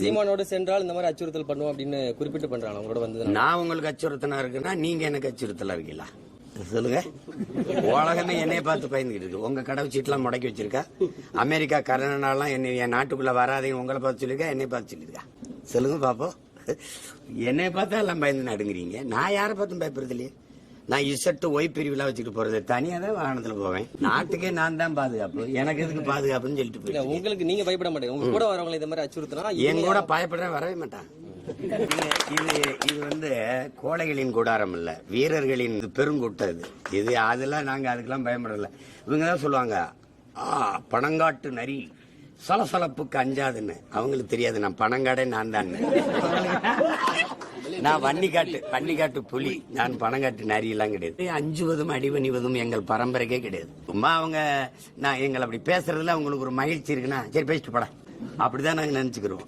சீமானோடு சென்றால் இந்த மாதிரி அச்சுறுத்தல் பண்ணுவோம் அப்படின்னு குறிப்பிட்டு பண்றாங்க. அவங்களோட வந்து நான் உங்களுக்கு அச்சுறுத்தனா இருக்குன்னா நீங்க எனக்கு அச்சுறுத்தலா இருக்கீங்களா? சொல்லுங்க. உலகமே என்னைய பார்த்து பயந்துகிட்டு இருக்கு. உங்க கடை சீட்லாம் முடக்கி வச்சிருக்கா? அமெரிக்கா கனடாலாம் என்னை என் நாட்டுக்குள்ள வராதீங்க உங்களை பார்த்து சொல்லிருக்கா என்னை பார்த்து சொல்லிருக்கா சொல்லுங்க பாப்போம். என்னைய பார்த்தா எல்லாம் பயந்து நடுங்குறீங்க. நான் யாரை பார்த்தும் பயப்படுறது இல்லையே? நான் இசட்டு ஒய் பிரிவுலாம் வச்சுட்டு போறது. தனியா தான் வாகனத்துல போவேன். நாட்டுக்கே நான் தான் பாதுகாப்பு. எனக்கு எதுக்கு பாதுகாப்புன்னு சொல்லிட்டு இல்ல போயிட்டேன் உங்களுக்கு நீங்க பயப்பட மாட்டீங்க. உங்க கூட வரவங்களை இந்த மாதிரி அச்சுறுத்தினா என் கூட பயப்பட வரவே மாட்டான். இது இது வந்து கோழைகளின் கூடாரம் இல்ல. வீரர்களின் பெருங்கூட்டம் இது. இது அதெல்லாம் நாங்க அதுக்கெல்லாம் பயப்படல. இவங்க தான் சொல்லுவாங்க ஆ பணங்காட்டு நரி சலசலப்புக்கு அஞ்சாதுன்னு. அவங்களுக்கு தெரியாது நான் பணங்காடே நான் தான் நான் வன்னிக்காட்டு வன்னிக்காட்டு புலி. நான் பணங்காட்டு நரியெல்லாம் கிடையாது. அஞ்சுவதும் அடிவணிவதும் எங்கள் பரம்பரைக்கே கிடையாது. சும்மா அவங்க நான் எங்களை அப்படி பேசுறதுல அவங்களுக்கு ஒரு மகிழ்ச்சி இருக்குன்னா சரி பேசிட்டு போட. அப்படிதான் நாங்கள் நினைச்சுக்கிறோம்.